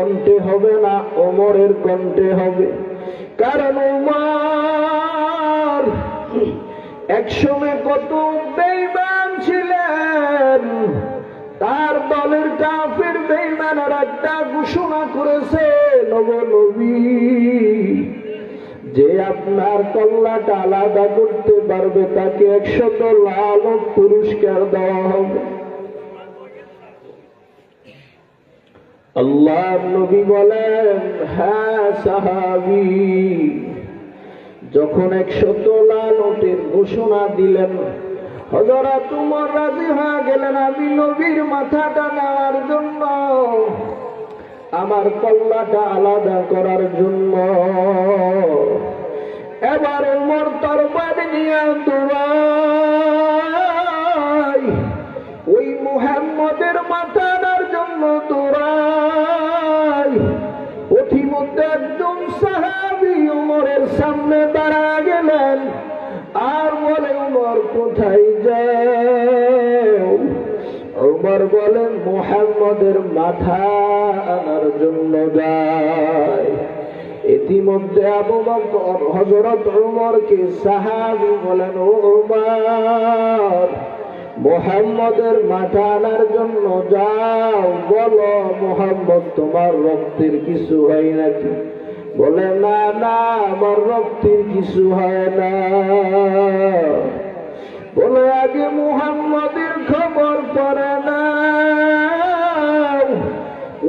কণ্ঠে হবে না ওমরের কণ্ঠে হবে। কারণ উমার একসময় কত বেইমান ছিলেন। তার দলের কাফের বেইমানের একটা ঘোষণা করেছে নব নবী যে আপনার কল্লাটা আলাদা করতে পারবে, তাকে একশত লাল পুরস্কার দেওয়া হবে। আল্লাহ নবী বলেন হ্যাঁ সাহাবি, যখন একশত লাল ওটের ঘোষণা দিলেন হজরা তোমার রাজি হয়ে গেলেন আমি নবীর মাথাটা নেওয়ার জন্য। আমার কল্লাটা আলাদা করার জন্য। এবার ওমর তরবার নিয়ে দৌড়াই ওই মুহাম্মদের মাথার উমর কোথায় যাও? উমর বলেন, মোহাম্মদের মাথা আনার জন্য যায়। ইতিমধ্যে আবু বকর, হযরত উমরকে সাহাবী বলেন ও উমর মোহাম্মদের মাথা আনার জন্য যাও। বলো, মোহাম্মদ, তোমার রক্তের কিছু হয় নাকি? বলে, না না, আমার রক্তের কিছু হয় না। বলে আগে মুহাম্মদের খবর পড়ে না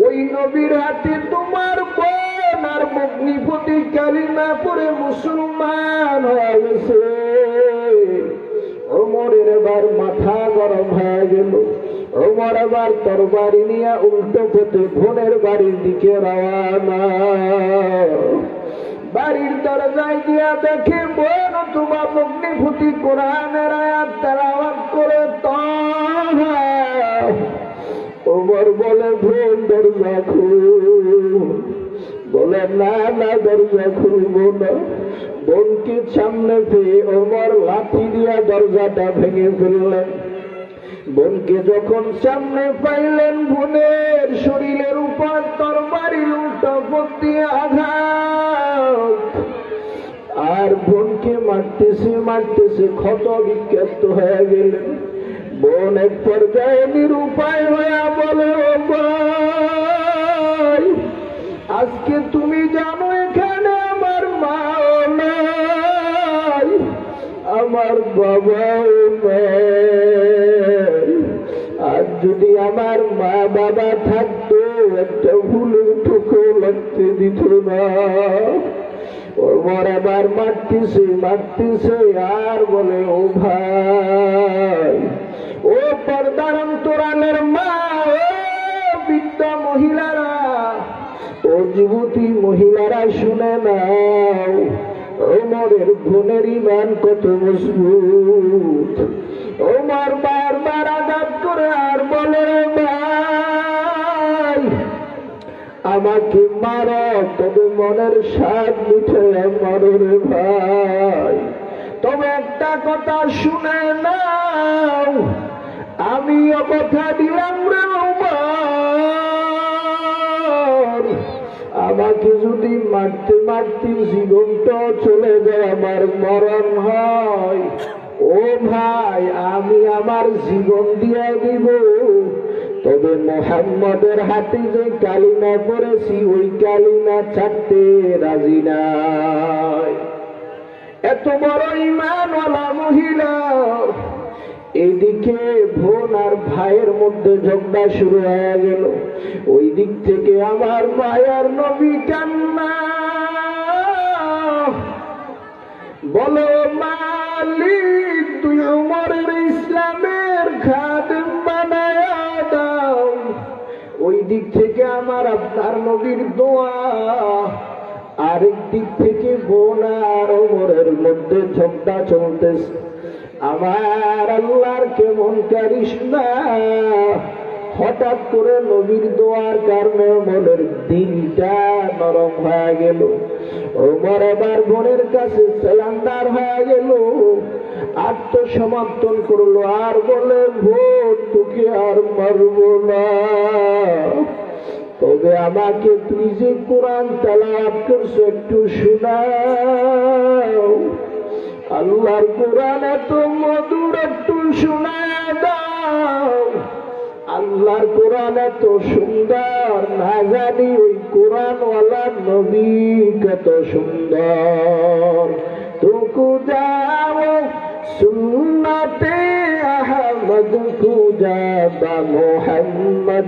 ওই নবীর হাতে তোমার বোন আর মগ্নিপতি কালিমা পরে মুসলমান হয়েছে। ওমরের এবার মাথা গরম হয়ে গেল। ওমর এবার তরবারি নিয়ে উল্টো পথে বোনের বাড়ির দিকে রওয়ানা গিয়া দেখে বোন তোমার মগ্নিভূতি কোরআনের আয়াত করে বলে, বোন, দরজা বলে, না না, দরজা খুলব না। সামনে পেয়ে ওমর লাঠি দিয়া দরজাটা ভেঙে ফেললেন। বোনকে যখন সামনে পাইলেন, বোনের মারতেছে মারতেছে, ক্ষত বিক্ষাপ্ত হয়ে গেলেন বোন এক পর্যায়ে নিরুপায় হয়ে বলে আজকে তুমি জানো এখানে আমার মা নাই, আমার বাবাও নাই। আর যদি আমার মা বাবা থাকতো, একটা ভুলের টুকো লাগতে দিত না। ওমর আবার মারতেছে মারতেছে আর বলে, ও ভাই, ও পর্দার অন্তরালের মা, ও বৃদ্ধ মহিলারা, ও যুবতী মহিলারা শুনে নাও, ওমরের বোনের ইমান কত মজবুত। ওমর বারবার আঘাত করে আর বলে ভাই, আমাকে মারো, তবে মনের স্বাদ মিঠে মারো রে ভাই তবে একটা কথা শুনে নাও আমিও কথা দিলাম আমাকে যদি মারতে মারতে জীবনটা চলে যায় আমার মরণ হয়, ও ভাই, আমি আমার জীবন দিয়ে দিব। তবে মোহাম্মদের হাতে যে কালিমা পড়েছি, ওই কালিমা ছাড়তে রাজি নাই। এত বড় ইমানওয়ালা মহিলা এইদিকে বোন আর ভাইয়ের মধ্যে ঝগড়া শুরু হয়ে গেল। ওই দিক থেকে আমার মায়ার নবী কান্না। বলো আমার আপনার নবীর দোয়া। আরেক দিক থেকে বোন আর ওমরের মধ্যে ঝগড়া চলতেছে। আমার আল্লাহর কেমন কারিস না হঠাৎ করে নবীর দোয়ার কারণে মনের দিনটা নরম হয়ে গেল। ওমর আবার বোনের কাছে সেলান্ডার হয়ে গেল। আত্মসমর্পণ করল আর বলে ভোট তোকে আর মারব না। তবে আমাকে তুই যে কোরআন তালাপ করছ, একটু শোনাও। আল্লাহর কোরআন এত মধুর, একটু শোনায় দাও। আল্লাহর কোরআন এত সুন্দর, না জানি ওই কোরআনওয়ালা নবী কত সুন্দর। তুকু যাও, সুন্নতে আহমদ খুজাবা মোহাম্মদ।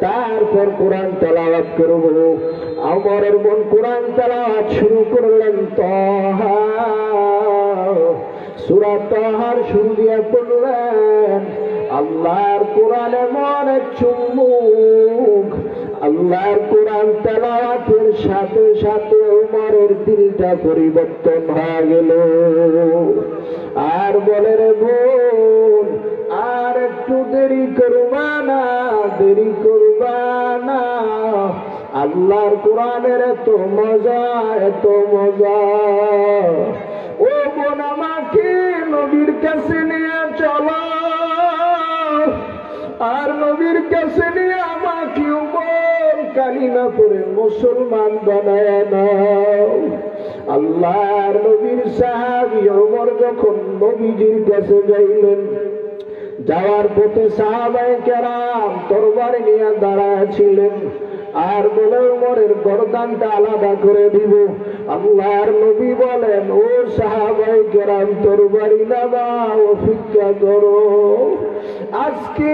তারপর কোরআন তেলাওয়াত করব। আমার বোন কোরআন তেলাওয়াত শুরু করলেন তহা। সুরা তাহার শুরু দিয়ে পড়লেন, আল্লাহর কোরআন এমন এক চুম্বুক, আল্লাহর কোরআন তেলাওয়াতের সাথে সাথে উমরের দিলটা পরিবর্তন হয়ে গেল। আর বলে রে বোন, আর একটু দেরি করবা না, দেরি করবা আল্লাহর কোরআনের এত মজা এত মজা। ও বোন আমাকে নবীর কাছে নিয়ে চলো। আর নবীর কাছে নিয়ে আমাকে উমর কালিমা করে মুসলমান বানায় নাও। আল্লাহর নবীর সাহাবি ওমর যখন নবীজির কাছে যাইলেন যাওয়ার পথে সাহাবাই কেরাম তরবারি নিয়ে দাঁড়ায় ছিলেন আর বলে উমরের গরদানটা আলাদা করে দিব। আল্লাহর নবী বলেন, ও সাহাবাই কেরাম তরবারি নামা ও অপেক্ষা করো। আজকে